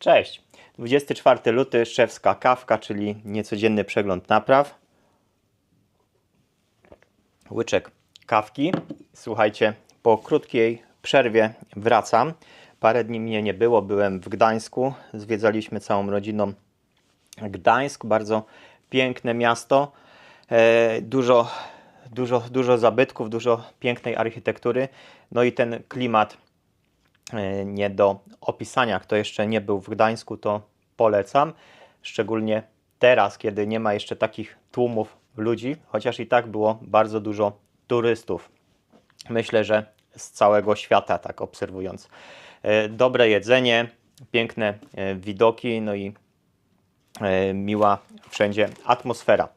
Cześć. 24 luty, szewska kawka, czyli niecodzienny przegląd napraw. Łyczek kawki. Słuchajcie, po krótkiej przerwie wracam. Parę dni mnie nie było, byłem w Gdańsku. Zwiedzaliśmy całą rodziną Gdańsk, bardzo piękne miasto. E, dużo, dużo, dużo zabytków, dużo pięknej architektury. No i ten klimat nie do opisania. Kto jeszcze nie był w Gdańsku, to polecam. Szczególnie teraz, kiedy nie ma jeszcze takich tłumów ludzi, chociaż i tak było bardzo dużo turystów. Myślę, że z całego świata, tak obserwując. E, Dobre jedzenie, piękne e, widoki, no i e, miła wszędzie atmosfera.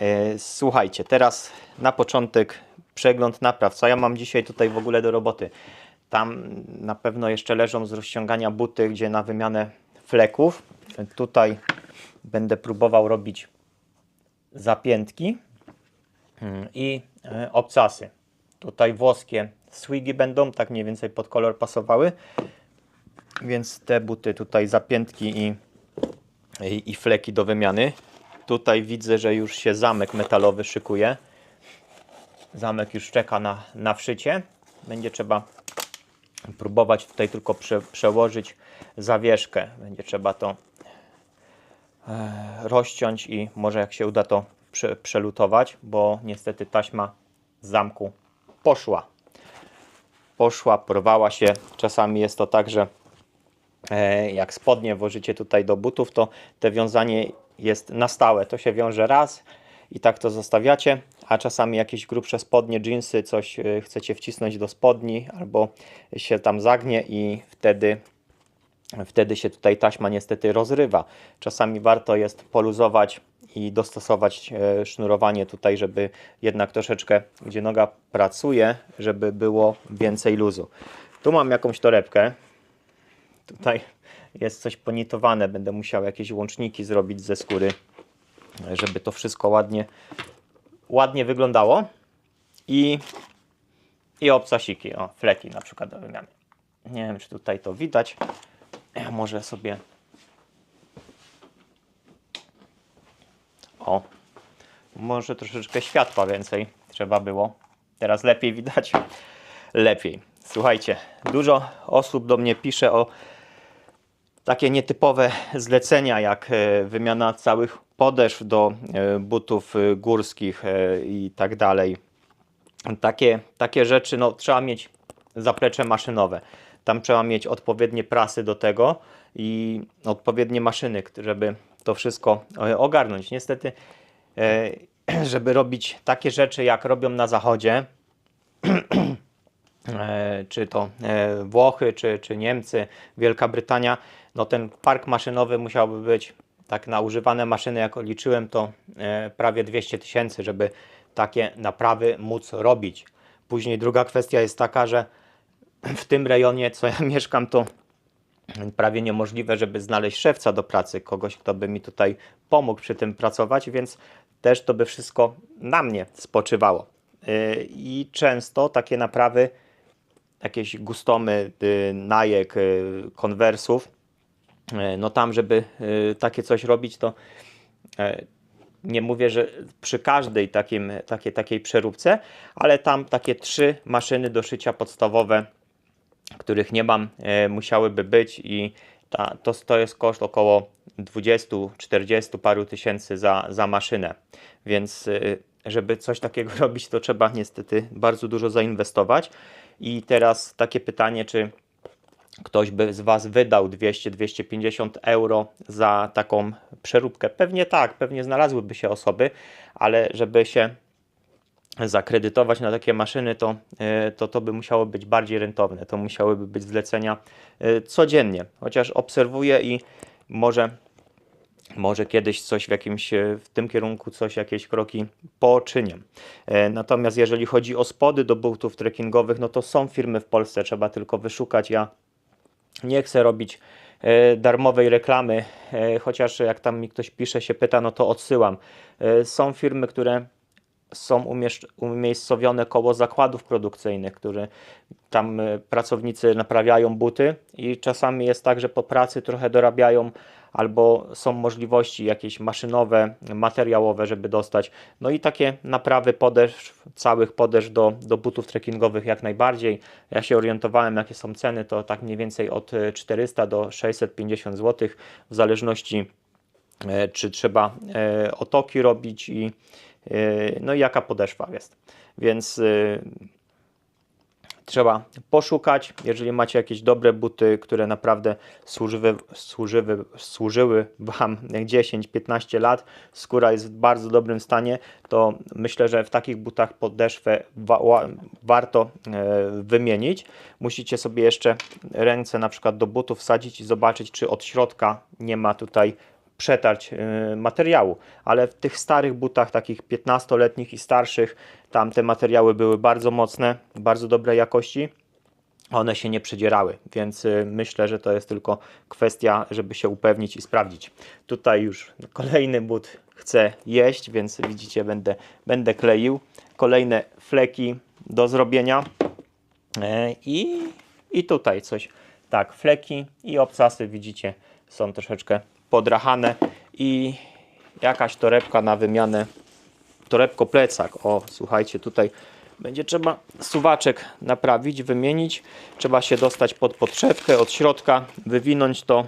E, Słuchajcie, teraz na początek przegląd napraw. Co ja mam dzisiaj tutaj w ogóle do roboty? Tam na pewno jeszcze leżą z rozciągania buty, gdzie na wymianę fleków. Tutaj będę próbował robić zapiętki mm, i e, obcasy. Tutaj włoskie swigi będą, tak mniej więcej pod kolor pasowały. Więc te buty tutaj zapiętki i, i, i fleki do wymiany. Tutaj widzę, że już się zamek metalowy szykuje. Zamek już czeka na, na wszycie. Będzie trzeba próbować tutaj tylko prze, przełożyć zawieszkę. Będzie trzeba to e, rozciąć i może jak się uda to prze, przelutować, bo niestety taśma z zamku poszła. Poszła, porwała się. Czasami jest to tak, że e, jak spodnie włożycie tutaj do butów, to te wiązanie jest na stałe. To się wiąże raz i tak to zostawiacie, a czasami jakieś grubsze spodnie, jeansy, coś e, chcecie wcisnąć do spodni albo się tam zagnie i wtedy wtedy się tutaj taśma niestety rozrywa. Czasami warto jest poluzować i dostosować e, sznurowanie tutaj, żeby jednak troszeczkę, gdzie noga pracuje, żeby było więcej luzu. Tu mam jakąś torebkę. Tutaj jest coś ponitowane. Będę musiał jakieś łączniki zrobić ze skóry, żeby to wszystko ładnie, ładnie wyglądało. I, i obcasiki, o, fleki na przykład do wymiany. Nie wiem, czy tutaj to widać. Ja może sobie. O, może troszeczkę światła więcej trzeba było. Teraz lepiej widać. Lepiej. Słuchajcie, dużo osób do mnie pisze o takie nietypowe zlecenia, jak e, wymiana całych podeszw do e, butów e, górskich i tak dalej. Takie, takie rzeczy no, trzeba mieć zaplecze maszynowe. Tam trzeba mieć odpowiednie prasy do tego i odpowiednie maszyny, żeby to wszystko ogarnąć. Niestety, żeby robić takie rzeczy, jak robią na zachodzie, czy to Włochy, czy, czy Niemcy, Wielka Brytania, no ten park maszynowy musiałby być, tak na używane maszyny, jak liczyłem, to e, prawie 200 tysięcy, żeby takie naprawy móc robić. Później druga kwestia jest taka, że w tym rejonie, co ja mieszkam, to prawie niemożliwe, żeby znaleźć szewca do pracy, kogoś, kto by mi tutaj pomógł przy tym pracować, więc też to by wszystko na mnie spoczywało. Yy, I często takie naprawy, jakieś gustomy, yy, najek, yy, konwersów, no tam, żeby yy, takie coś robić, to yy, nie mówię, że przy każdej takim, takiej, przeróbce, ale tam takie trzy maszyny do szycia podstawowe których nie mam, e, musiałyby być i ta, to, to jest koszt około 20, 40 paru tysięcy za, za maszynę. Więc e, żeby coś takiego robić, to trzeba niestety bardzo dużo zainwestować. I teraz takie pytanie, czy ktoś by z Was wydał 200-250 euro za taką przeróbkę? Pewnie tak, pewnie znalazłyby się osoby, ale żeby się zakredytować na takie maszyny, to, e, to to by musiało być bardziej rentowne. To musiałyby być zlecenia e, codziennie. Chociaż obserwuję i może, może kiedyś coś w jakimś e, w tym kierunku, coś, jakieś kroki poczynię. Natomiast jeżeli chodzi o spody do butów trekkingowych, no to są firmy w Polsce, trzeba tylko wyszukać. Ja nie chcę robić e, darmowej reklamy, e, chociaż jak tam mi ktoś pisze, się pyta, no to odsyłam. E, Są firmy, które są umiejscowione koło zakładów produkcyjnych, które tam e, pracownicy naprawiają buty i czasami jest tak, że po pracy trochę dorabiają albo są możliwości jakieś maszynowe, materiałowe, żeby dostać. No i takie naprawy podeszw, całych podeszw do, do butów trekkingowych jak najbardziej. Ja się orientowałem jakie są ceny, to tak mniej więcej od e, 400 do 650 zł w zależności e, czy trzeba e, otoki robić i e, no i jaka podeszwa jest. Więc e, trzeba poszukać, jeżeli macie jakieś dobre buty, które naprawdę służyły, służyły, służyły Wam 10-15 lat, skóra jest w bardzo dobrym stanie, to myślę, że w takich butach podeszwę wa- warto e, wymienić. Musicie sobie jeszcze ręce na przykład do butów wsadzić i zobaczyć, czy od środka nie ma tutaj przetarć y, materiału, ale w tych starych butach, takich 15-letnich i starszych, tam te materiały były bardzo mocne, bardzo dobrej jakości. One się nie przedzierały, więc y, myślę, że to jest tylko kwestia, żeby się upewnić i sprawdzić. Tutaj już kolejny but chce jeść, więc widzicie, będę, będę kleił. Kolejne fleki do zrobienia. E, I, I tutaj coś. Tak, fleki i obcasy widzicie są troszeczkę podrachane i jakaś torebka na wymianę. Torebko plecak. O, słuchajcie, tutaj będzie trzeba suwaczek naprawić, wymienić. Trzeba się dostać pod podszewkę od środka, wywinąć to,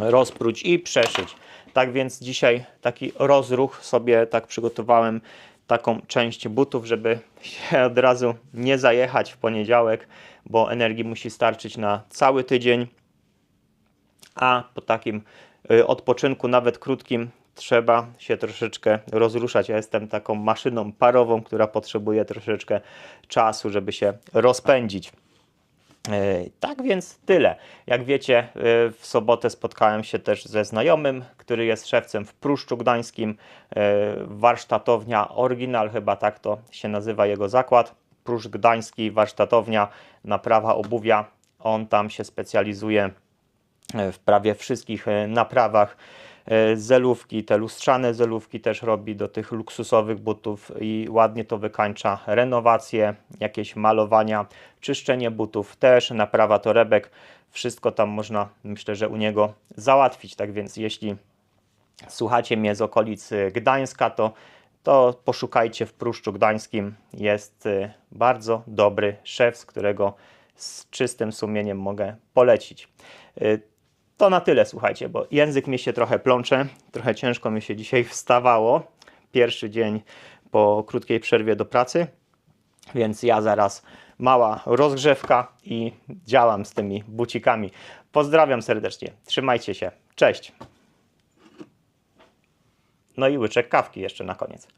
rozpróć i przeszyć. Tak więc dzisiaj taki rozruch sobie tak przygotowałem taką część butów, żeby się od razu nie zajechać w poniedziałek, bo energii musi starczyć na cały tydzień, a po takim odpoczynku, nawet krótkim, trzeba się troszeczkę rozruszać. Ja jestem taką maszyną parową, która potrzebuje troszeczkę czasu, żeby się rozpędzić. E, Tak więc tyle. Jak wiecie, e, w sobotę spotkałem się też ze znajomym, który jest szewcem w Pruszczu Gdańskim. Warsztatownia Oryginal, chyba tak to się nazywa jego zakład. Pruszcz Gdański, warsztatownia, naprawa obuwia. On tam się specjalizuje w prawie wszystkich e, naprawach. E, Zelówki, te lustrzane zelówki też robi do tych luksusowych butów i ładnie to wykańcza. Renowacje, jakieś malowania, czyszczenie butów też, naprawa torebek. Wszystko tam można, myślę, że u niego załatwić. Tak więc jeśli słuchacie mnie z okolic y, Gdańska, to, to poszukajcie w Pruszczu Gdańskim. Jest bardzo dobry szef, z którego z czystym sumieniem mogę polecić. To na tyle, słuchajcie, bo język mi się trochę plącze, trochę ciężko mi się dzisiaj wstawało. Pierwszy dzień po krótkiej przerwie do pracy, więc ja zaraz mała rozgrzewka i działam z tymi bucikami. Pozdrawiam serdecznie, trzymajcie się, cześć! No i łyczek kawki jeszcze na koniec.